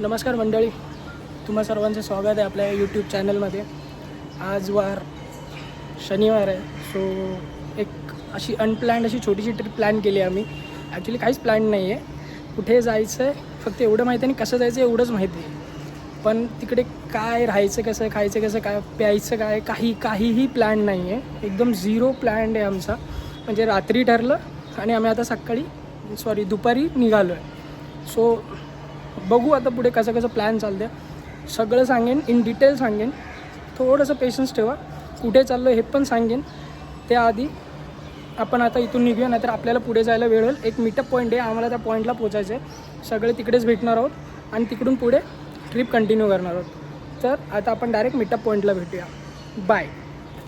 नमस्कार मंडळी. तुम्हा सर्वांचं स्वागत आहे आपल्या यूट्यूब चॅनलमध्ये आज वार शनिवार आहे. सो एक अशी अनप्लॅन्ड अशी छोटीशी ट्रिप प्लॅन केली आहे आम्ही. ॲक्च्युली काहीच प्लॅन नाही आहे कुठे जायचं आहे फक्त एवढं माहिती आहे आणि कसं जायचं आहे एवढंच माहिती. आहे पण तिकडे काय राहायचं कसं खायचं कसं काय प्यायचं काय काही काहीही प्लॅन नाही आहे एकदम झिरो प्लॅन आहे आमचा. म्हणजे रात्री ठरलं आणि आम्ही आता सकाळी सॉरी दुपारी निघालो आहे सो बघू आता पुढे कसं कसं प्लॅन चालतं सगळं सांगेन इन डिटेल सांगेन. थोडंसं पेशन्स ठेवा. कुठे चाललो हे पण सांगेन. त्याआधी आपण आता इथून निघूया नाहीतर आपल्याला पुढे जायला वेळ होईल. एक मीटअप पॉईंट आहे. आम्हाला त्या पॉईंटला पोचायचं आहे. सगळे तिकडेच भेटणार आहोत आणि तिकडून पुढे ट्रिप कंटिन्यू करणार आहोत. तर आता आपण डायरेक्ट मीटअप पॉईंटला भेटूया. बाय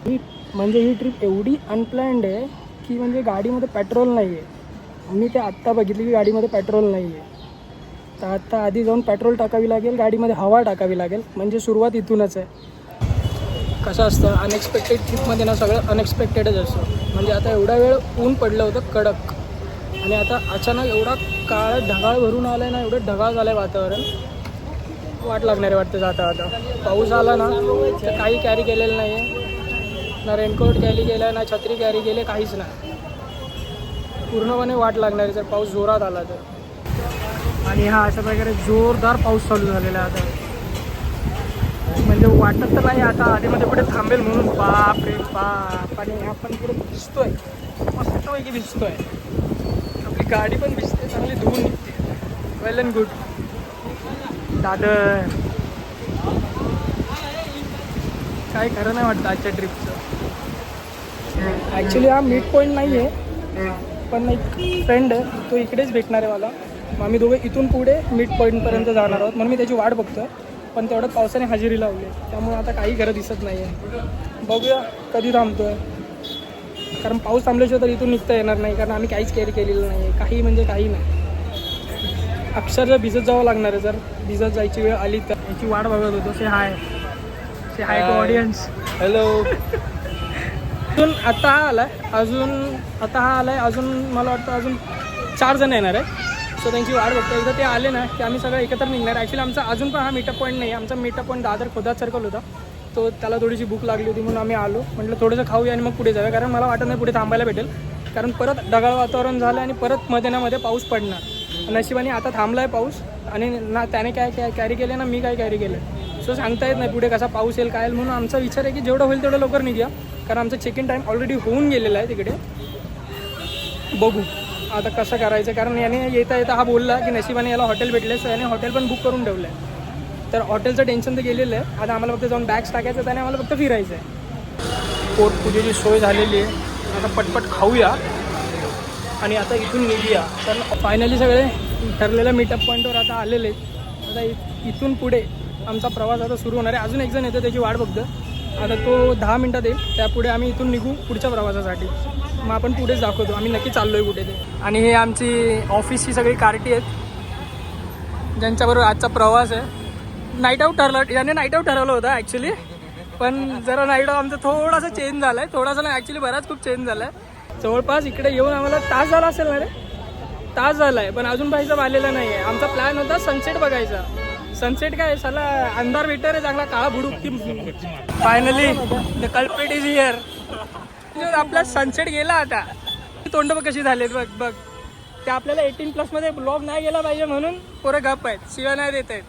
ही म्हणजे ही ट्रिप एवढी अनप्लॅन्ड आहे की म्हणजे गाडीमध्ये पेट्रोल नाही आहे मी ते आत्ता बघितली की गाडीमध्ये पेट्रोल नाही आहे तर आता आधी जाऊन पेट्रोल टाकावी लागेल गाडीमध्ये हवा टाकावी लागेल. म्हणजे सुरुवात इथूनच आहे. कसं असतं अनएक्सपेक्टेड ट्रिपमध्ये ना सगळं अनएक्सपेक्टेडच असतं. म्हणजे आता एवढा वेळ ऊन पडलं होतं कडक. आणि आता अचानक एवढा काळ ढगाळ भरून आला आहे ना एवढं ढगाळ झालं आहे वातावरण. वाट लागणारे वाटतं जाता आता पाऊस आला ना तर काही कॅरी केलेलं नाही आहे ना रेनकोट कॅरी केलं आहे ना छत्री कॅरी केले काहीच नाही. पूर्णपणे वाट लागणार आहे जर पाऊस जोरात आला तर. आणि हा अशा प्रकारे जोरदार पाऊस चालू झालेला आहे आता. म्हणजे वाटत तर नाही आता आधीमध्ये कुठे थांबेल म्हणून. बाप रे बाप. आणि आपण पुढे भिजतोय मस्तपैकी भिजतोय आपली गाडी पण भिजते चांगली धुवून निघते. Well and good Dadar. काय खरं नाही वाटतं आजच्या ट्रिपचं ॲक्च्युली हा मीट पॉईंट नाही आहे पण एक फ्रेंड आहे तो इकडेच भेटणार आहे मला. मग आम्ही दोघे इथून पुढे मिड पॉईंटपर्यंत जाणार आहोत. म्हणून मी त्याची वाट बघतोय. पण तेवढ्यात पावसाने हजेरी लावली. आहे. त्यामुळे आता काही घरं दिसत नाही आहे बघूया कधी थांबतोय. कारण पाऊस थांबल्याशिवाय तर इथून निघता येणार नाही. कारण आम्ही काहीच कॅरी केलेलं नाही आहे काही म्हणजे काही नाही. अक्षरशः भिजत जावं लागणार आहे जर भिजत जायची वेळ आली तर. याची वाट बघत होतो. Say hi say hi to audience hello अजून आता हा आलाय. अजून आता हा आलाय. अजून मला वाटतं अजून चार जण येणार आहे सो त्यांची वाट बघतो एकदा ते आले ना की आम्ही सगळं एकत्र निघणार. ॲक्च्युली आमचा अजून पण हा मीटअप पॉईंट नाही आमचा meetup point Dadar Khodadad circle होता. तो त्याला थोडीशी भूक लागली होती म्हणून आम्ही आलो. म्हटलं थोडंसं खाऊया आणि मग पुढे जाऊया. कारण मला वाटत नाही पुढे थांबायला भेटेल. कारण परत ढगाळ वातावरण झालं आणि परत मध्ये ना मध्ये पाऊस पडणार. नशिबाने आता थांबला आहे पाऊस. आणि ना त्याने काय काय कॅरी केलं ना मी काय कॅरी केलं सो सांगता येत नाही पुढे कसा पाऊस येईल काय येईल. म्हणून आमचा विचार आहे की जेवढं होईल तेवढं लवकर निघूया. कारण आमचं चेक इन टाईम ऑलरेडी होऊन गेलेला आहे तिकडे. बघू. आता कसं करायचं? कारण याने येता येता हा बोलला की नशिबाने याला हॉटेल भेटले सो याने हॉटेल पण बुक करून ठेवलं आहे तर हॉटेलचं टेन्शन तर गेलेलं आहे. आता आम्हाला फक्त जाऊन बॅग्स टाकायचं त्याने आम्हाला फक्त फिरायचं आहे. पोटपूजेची सोय झालेली आहे. आता पटपट खाऊया. आणि आता इथून निघूया. तर फायनली सगळे ठरलेल्या मीटअप पॉईंटवर आता आलेले आहेत. आता इ- इथून पुढे आमचा प्रवास आता सुरू होणार आहे. अजून एक जण येतं त्याची वाट बघतो. आता तो दहा मिनटात येईल. त्यापुढे आम्ही इथून निघू पुढच्या प्रवासासाठी. मग आपण पुढेच दाखवतो. आम्ही नक्की चाललो आहे कुठे ते. आणि हे आमची ऑफिसची सगळी कार्टी आहेत. ज्यांच्याबरोबर आजचा प्रवास आहे. नाईट आऊट ठरलं. याने नाईट आऊट ठरवलं होतं ॲक्च्युली पण जरा नाईट आऊट आमचं थोडासा चेंज झाला आहे थोडासा नाही ॲक्च्युली बराच खूप चेंज झाला आहे जवळपास इकडे येऊन आम्हाला तास झाला असेल ना रे? तास झाला आहे पण अजून पाहिजे आलेला नाही आहे आमचा प्लॅन होता सनसेट बघायचा. सनसेट काय? साला अंधार भेटर आहे चांगला काळा भुडूक फायनली द कल्पेट इज हिअर आपला सनसेट गेला आता. तोंड बघ कशी झालेत बघ बघ. ते आपल्याला एटीन प्लसमध्ये ब्लॉग नाही गेला पाहिजे म्हणून पोरं गप आहेत शिव्या नाही देत आहेत.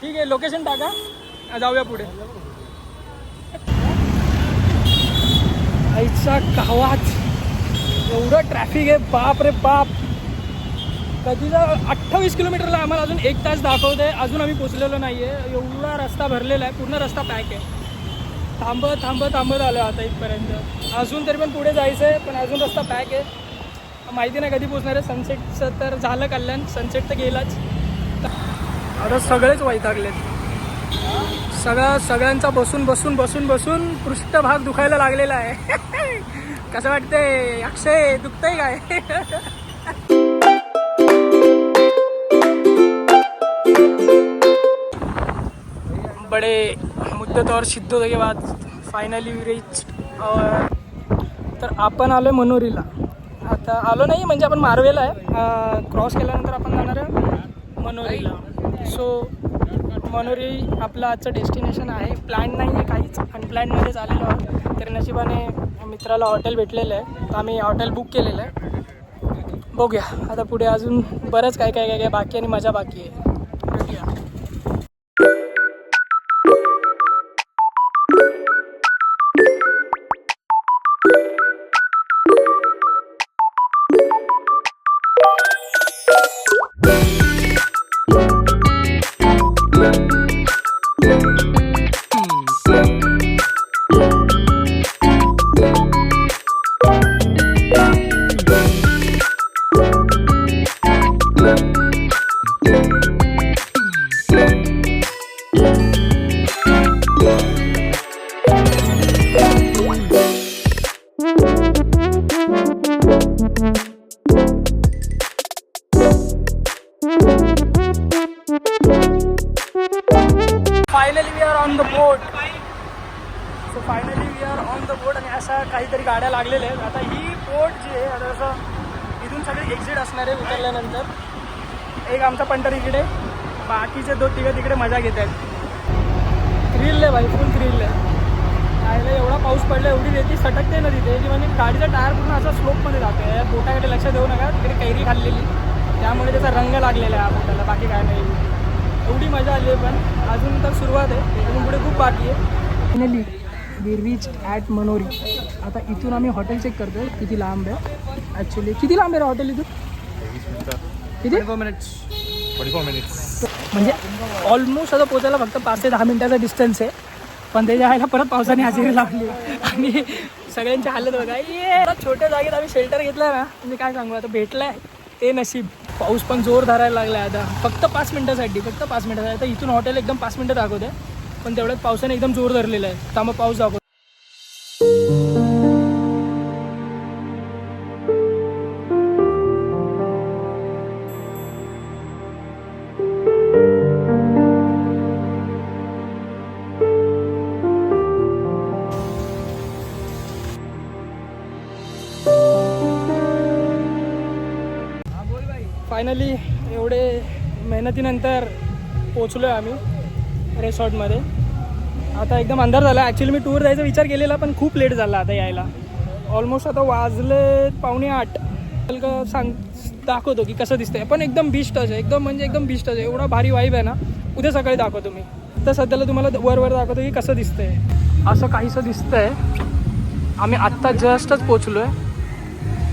ठीक आहे लोकेशन टाका. जाऊया पुढे. आईचा गावात एवढं ट्रॅफिक आहे बाप रे बाप. कधीचा अठ्ठावीस किलोमीटरला आम्हाला अजून एक तास दाखवत आहे अजून आम्ही पोचलेलो नाही आहे एवढा रस्ता भरलेला आहे. पूर्ण रस्ता पॅक आहे. थांबत थांबत थांबत आलो आता इथपर्यंत. अजून तरी पण पुढे जायचं आहे पण अजून रस्ता पॅक आहे. माहिती नाही कधी पोचणार आहे. सनसेटचं तर झालं कल्याण. सनसेट तर गेलाच. आता सगळेच वैतागलेत. सगळं सगळ्यांचा बसून बसून बसून बसून पृष्ठभाग दुखायला लागलेला आहे. कसं वाटतंय? अक्षय दुखतंय काय? बडे मुद्दत और सिद्धों के बाद फायनली रिच तर आपण आलो आहे मनोरीला. आता आलो नाही म्हणजे आपण मारवेला आहे. क्रॉस केल्यानंतर आपण जाणार आहे मनोरीला. सो मनोरी आपलं आजचं डेस्टिनेशन आहे. प्लॅन नाही आहे काहीच. अनप्लॅनमध्येच आलेलो आहोत. तर नशिबाने मित्राला हॉटेल भेटलेलं आहे. तर आम्ही हॉटेल बुक केलेलं आहे. बघूया. आता पुढे अजून बरंच काय काय काय काय बाकी आणि मजा बाकी आहे. एक आमचा पंटर इकडे. बाकीचे दोन तिघं तिकडे मजा घेत आहेत. ग्रिल आहे भाई फुल थ्रिल आहे. राहिला एवढा पाऊस पडला एवढी रेती सटकते ना तिथे. की म्हणजे गाडीचा टायर पूर्ण असा स्लोपमध्ये जातो या बोटाकडे लक्ष देऊ नका तिकडे कैरी खाल्लेली. त्यामुळे त्याचा रंग लागलेला आहे बोटाला बाकी काय नाही. एवढी मजा आली आहे पण. अजून तर सुरुवात आहे. अजून पुढे खूप बाकी आहे. Finally we reach at Manori आता इथून आम्ही हॉटेल चेक करतो किती लांब आहे. ॲक्च्युली किती लांब आहे हॉटेल इथून? किती? मिनिट्स फोर्टी फोर मिनिट्स म्हणजे ऑलमोस्ट आता पोचायला फक्त पाच ते दहा मिनिटाचा डिस्टन्स आहे. पण त्याच्या आयला परत पावसाने हजेरी लावली. आणि सगळ्यांची हालत बघा. ये! छोट्या जागेत आम्ही शेल्टर घेतलाय ना. म्हणजे काय सांगू आता भेटलाय. ते नशीब. पाऊस पण जोर धरायला लागलाय आता. फक्त पाच मिनिटासाठी फक्त पाच मिनिटासाठी. आता इथून हॉटेल एकदम पाच मिनिटं दाखवते पण तेवढ्यात पावसाने एकदम जोर धरलेला आहे. त्यामुळे पाऊस दाखवतो फायनली एवढे मेहनतीनंतर पोचलो आहे आम्ही रेसॉर्टमध्ये आता एकदम अंधार झाला. ॲक्च्युली मी टूर जायचा विचार केलेला पण खूप लेट झाला आता यायला. ऑलमोस्ट आता वाजले पावणे आठ. का सांग दाखवतो की कसं दिसतंय. पण एकदम बीच आहे एकदम म्हणजे एकदम बीच आहे एवढा भारी वाईब आहे ना. उद्या सकाळी दाखवतो मी. तर सध्याला तुम्हाला वर वर दाखवतो की कसं दिसतंय. असं काहीसं दिसतंय. आम्ही आत्ता जस्टच पोचलो आहे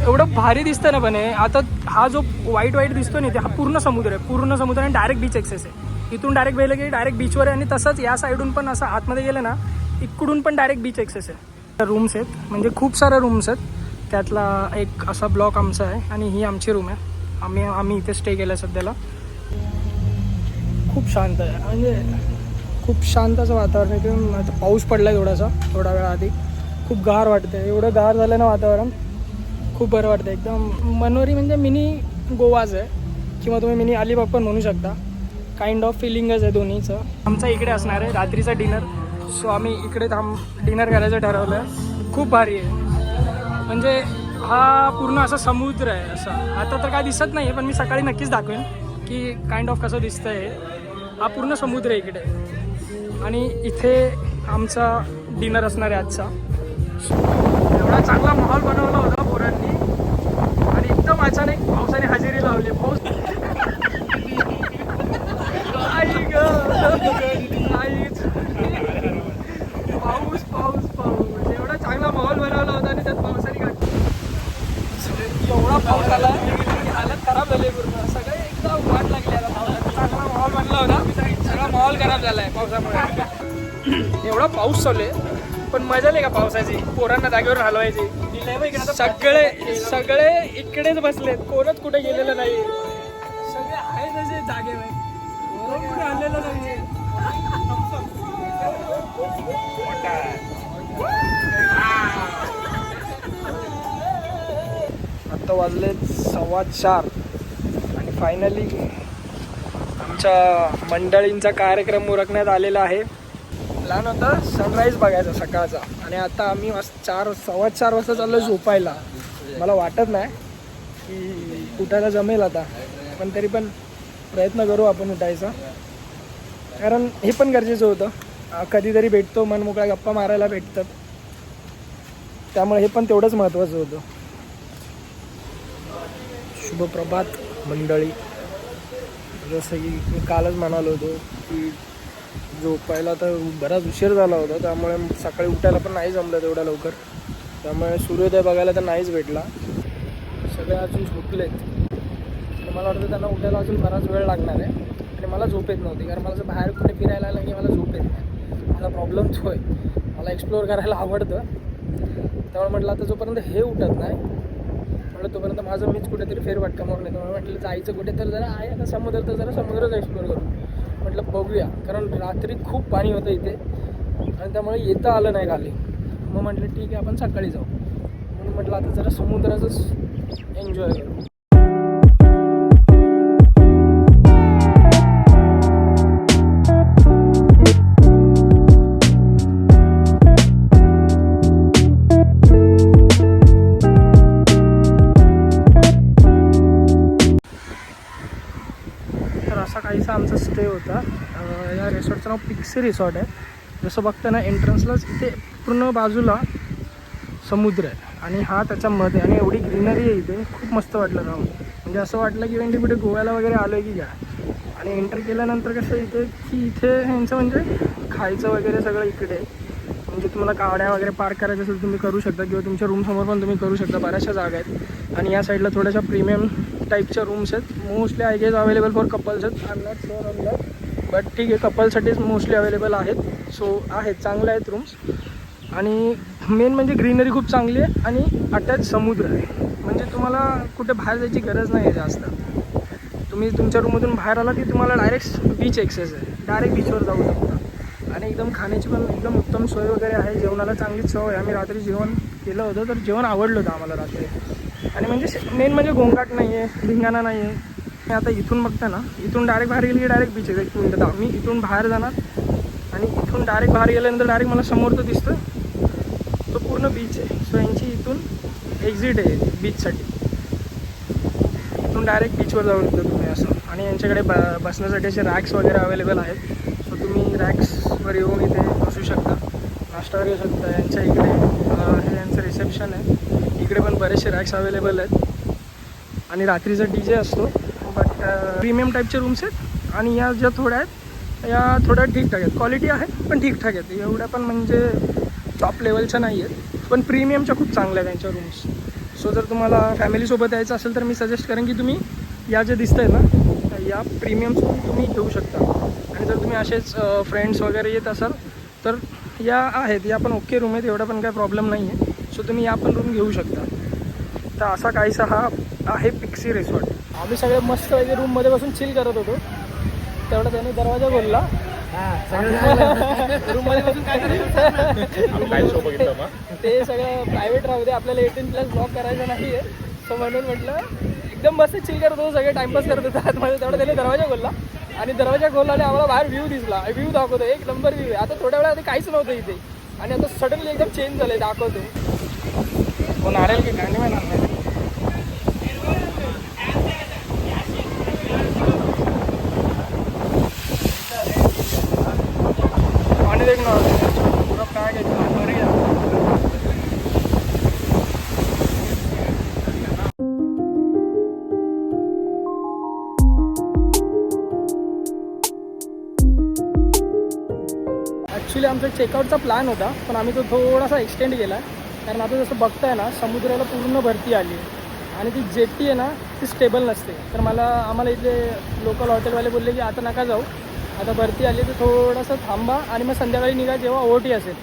एवढं भारी दिसतं ना पण हे आता हा जो वाईट वाईट दिसतो ना ते हा पूर्ण समुद्र आहे. पूर्ण समुद्र आणि डायरेक्ट बीच एक्सेस आहे. इथून डायरेक्ट गेलं की डायरेक्ट बीचवर आहे. आणि तसंच या साईडून पण असं आतमध्ये गेलं ना इकडून पण डायरेक्ट बीच एक्सेस आहे. रूम्स आहेत. म्हणजे खूप साऱ्या रूम्स आहेत. त्यातला एक असा ब्लॉक आमचा आहे आणि ही आमची रूम आहे. आम्ही आम्ही इथे स्टे केला आहे सध्याला. खूप शांत आहे. म्हणजे खूप शांत असं वातावरण आहे. किंवा आता पाऊस पडला आहे थोडासा थोडा वेळा आधी खूप गार वाटतं एवढं गार झालं ना वातावरण खूप बरं वाटतं एकदम मनोरी म्हणजे मिनी गोवाच आहे. किंवा तुम्ही मिनी अलिबाग पण म्हणू शकता. काइंड ऑफ फिलिंगच आहे दोन्हीचं. आमचा इकडे असणार आहे. रात्रीचा डिनर सो आम्ही इकडे थांब डिनर करायचं ठरवलं आहे खूप भारी आहे. म्हणजे हा पूर्ण असा समुद्र आहे असा. आता तर काय दिसत नाही आहे पण मी सकाळी नक्कीच दाखवेन की काइंड ऑफ कसं दिसतं आहे हा पूर्ण समुद्र आहे इकडे. आणि इथे आमचा डिनर असणार आहे आजचा. एवढा चांगला माहोल बनवला होता. अचानक पावसाने हजेरी लावली. पाऊस आई ग. आईच. पाऊस पाऊस पाऊस. म्हणजे एवढा चांगला माहोल बनवला होता आणि त्यात पावसाने घातली. एवढा पाऊस आला हालत खराब झाली पूर्ण. सगळे एकदम वाट लागली आता पावसाचा चांगला माहोल बनला होता. सगळा माहोल खराब झालाय पावसामुळे. एवढा पाऊस चालू आहे. पण मजा नाही का पावसाची? पोरांना जागेवर हलवायची. सगळे सगळे इकडेच बसलेत. कोणच कुठे गेलेलं नाही. सगळे आहेत असे जागे कोण कुठे हल्लेलं नाही आता वाजले सव्वा चार. आणि फायनली आमच्या मंडळींचा कार्यक्रम उरकण्यात आलेला आहे. प्लॅन होता सनराईज बघायचा सकाळचा. आणि आता आम्ही चार सव्वा चार वाजता चाललो झोपायला. मला वाटत नाही की उठायला जमेल आता. पण तरी पण प्रयत्न करू आपण उठायचा. कारण हे पण गरजेचं होतं. कधीतरी भेटतो मन मोकळा गप्पा मारायला भेटतात. त्यामुळे हे पण तेवढंच महत्त्वाचं होतं. शुभप्रभात मंडळी. जसं की मी कालच म्हणालो होतो की झोपायला तर बराच उशीर झाला होता त्यामुळे सकाळी उठायला पण नाही जमलं तेवढ्या लवकर. त्यामुळे सूर्योदय बघायला तर नाहीच भेटला. सगळे अजून झोपलेत. तर मला वाटतं त्यांना उठायला अजून बराच वेळ लागणार आहे. आणि मला झोप येत नव्हती कारण मला जर बाहेर कुठे फिरायला आलं की मला झोप येत नाही. माझा प्रॉब्लेम तो आहे. मला एक्सप्लोअर करायला आवडतं. त्यामुळे म्हटलं आता जोपर्यंत हे उठत नाही म्हटलं तोपर्यंत माझं मीच कुठेतरी फेरवाटका मारून येतो. म्हटलं जायचं कुठे तर जरा आहे आता समुद्र तर जरा समुद्रच एक्सप्लोअर करू. म्हटलं बघूया. कारण रात्री खूप पाणी होतं इथे. आणि त्यामुळे येता आलं नाही खाली मग म्हटलं ठीक आहे आपण सकाळी जाऊ. म्हणून म्हटलं आता जरा समुद्राचंच एन्जॉय करू. पिक्सी रिसॉर्ट आहे. जसं बघताना एंट्रन्सलाच इथे पूर्ण बाजूला समुद्र आहे. आणि हा त्याच्यामध्ये आणि एवढी ग्रीनरी आहे इथे. खूप मस्त वाटलं राहून. म्हणजे असं वाटलं की म्हणजे कुठे गोव्याला वगैरे आलो आहे की काय. आणि एंटर केल्यानंतर कसं इथे की इथे ह्यांचं म्हणजे खायचं वगैरे सगळं इकडे. म्हणजे तुम्हाला गाड्या वगैरे पार्क करायचं असेल तुम्ही करू शकता किंवा तुमच्या रूमसमोर पण तुम्ही करू शकता. बऱ्याचशा जागा आहेत. आणि या साईडला थोड्याशा प्रीमियम टाईपच्या रूम्स आहेत. Mostly I guess available for couples आहेत. I am not sure on that but ठीक आहे कपलसाठीच मोस्टली अवेलेबल आहेत. सो आहेत चांगले आहेत रूम्स आणि मेन म्हणजे ग्रीनरी खूप चांगली आहे आणि अटॅच समुद्र आहे. म्हणजे तुम्हाला कुठे बाहेर जायची गरज नाही आहे जास्त. तुम्ही तुमच्या रूममधून बाहेर आला की तुम्हाला डायरेक्ट बीच एक्सेस आहे. डायरेक्ट बीचवर जाऊ शकता. आणि एकदम खाण्याची पण एकदम उत्तम सोय वगैरे आहे. जेवणाला चांगलीच सवय आम्ही रात्री जेवण केलं होतं तर जेवण आवडलं होतं आम्हाला रात्री. आणि म्हणजे मेन म्हणजे गोंगाट नाही आहे धिंगाणा नाही आहे मी आता इथून बघता ना इथून डायरेक्ट बाहेर गेली की डायरेक्ट बीच आहे. एक मिनटं मी इथून बाहेर जाणार आणि इथून डायरेक्ट बाहेर गेल्यानंतर डायरेक्ट मला समोर तो दिसतं. तो पूर्ण बीच आहे. सो यांची इथून एक्झिट आहे बीचसाठी इथून डायरेक्ट बीचवर जाऊ शकता तुम्ही असं. आणि यांच्याकडे ब बसण्यासाठी असे रॅक्स वगैरे अवेलेबल आहेत. सो तुम्ही रॅक्सवर येऊन इथे बसू शकता. नाश्ता येऊ घेऊ शकता. यांच्या इकडे हे यांचं रिसेप्शन आहे. इकडे पण बरेचसे रॅक्स अवेलेबल आहेत. आणि रात्रीचा डी जे असतो. प्रीमियम टाईपचे रूम्स आहेत आणि या ज्या थोड्या आहेत या थोड्या ठीकठाक आहेत. क्वालिटी आहे पण ठीकठाक आहेत. एवढ्या पण म्हणजे टॉप लेवलच्या नाही आहेत. पण प्रीमियमच्या खूप चांगल्या आहेत त्यांच्या रूम्स सो जर तुम्हाला फॅमिलीसोबत यायचं असेल तर मी सजेस्ट करेन की तुम्ही या जे दिसत आहे ना या प्रीमियम्स तुम्ही घेऊ शकता. आणि जर तुम्ही असेच फ्रेंड्स वगैरे येत असाल तर या आहेत. या पण ओके रूम आहेत. एवढा पण काही प्रॉब्लेम नाही आहे सो तुम्ही या पण रूम घेऊ शकता. तर असा काहीसा हा आहे पिक्सी रिसॉर्ट आम्ही सगळे मस्त वगैरे रूममध्ये बसून चिल करत होतो. तेवढा त्याने दरवाजा बोलला ते सगळं प्रायव्हेट राहू दे आपल्याला एटीन प्लस ब्लॉक करायचं नाही आहे सो म्हणून म्हटलं एकदम मस्त चिल करत होतो सगळे टाइमपास करत होतो. आतमध्ये तेवढा त्याने दरवाजा खोलला. आणि दरवाजा खोलला आणि आम्हाला बाहेर व्ह्यू दिसला. व्ह्यू दाखवतो एक नंबर व्ह्यू आहे. आता थोड्या वेळा आधी काहीच नव्हतं इथे. आणि आता सडनली एकदम चेंज झालं दाखवतो. कोण आरेल की? काय नाही आमचा चेकआउटचा प्लॅन होता पण आम्ही तो थोडासा एक्सटेंड केला. कारण आता जसं बघताय ना समुद्राला पूर्ण भरती आली आहे. आणि ती जेट्टी आहे ना ती स्टेबल नसते. तर मला आम्हाला इथले लोकल हॉटेलवाले बोलले की आता नका जाऊ. आता भरती आली तर थोडंसं थांबा आणि मग संध्याकाळी निघा जेव्हा ओटी असेल.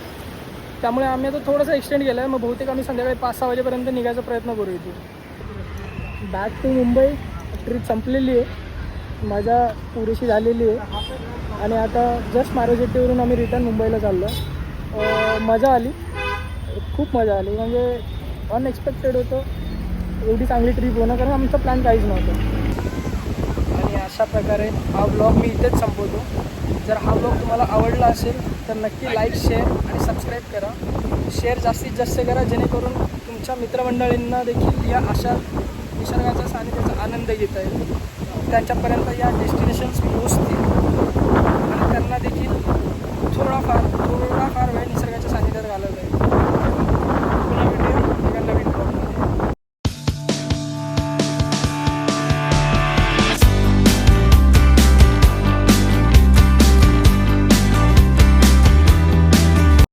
त्यामुळे आम्ही आता थोडंसं एक्सटेंड केलं आहे मग बहुतेक आम्ही संध्याकाळी पाच सहा वाजेपर्यंत निघायचा प्रयत्न करू इथे बॅक टू मुंबई ट्रिप संपलेली आहे. मजा पुरेशी झालेली आहे. आणि आता जस्ट मारोजेट्टीवरून आम्ही रिटर्न मुंबईला चाललो. मजा आली. खूप मजा आली. म्हणजे अनएक्सपेक्टेड होतं. एवढी चांगली ट्रिप होणं कारण आमचा प्लॅन काहीच नव्हतं. आणि अशा प्रकारे हा ब्लॉग मी इथेच संपवतो. जर हा ब्लॉग तुम्हाला आवडला असेल तर नक्की लाईक शेअर आणि सबस्क्राईब करा. शेअर जास्तीत जास्त करा जेणेकरून तुमच्या मित्रमंडळींना देखील या अशा निसर्गाचा सानिध्याचा आनंद घेता येईल. त्यांच्यापर्यंत या डेस्टिनेशन्स पोहोचतील. आणि त्यांना देखील थोडाफार थोडाफार वेळ निसर्गाच्या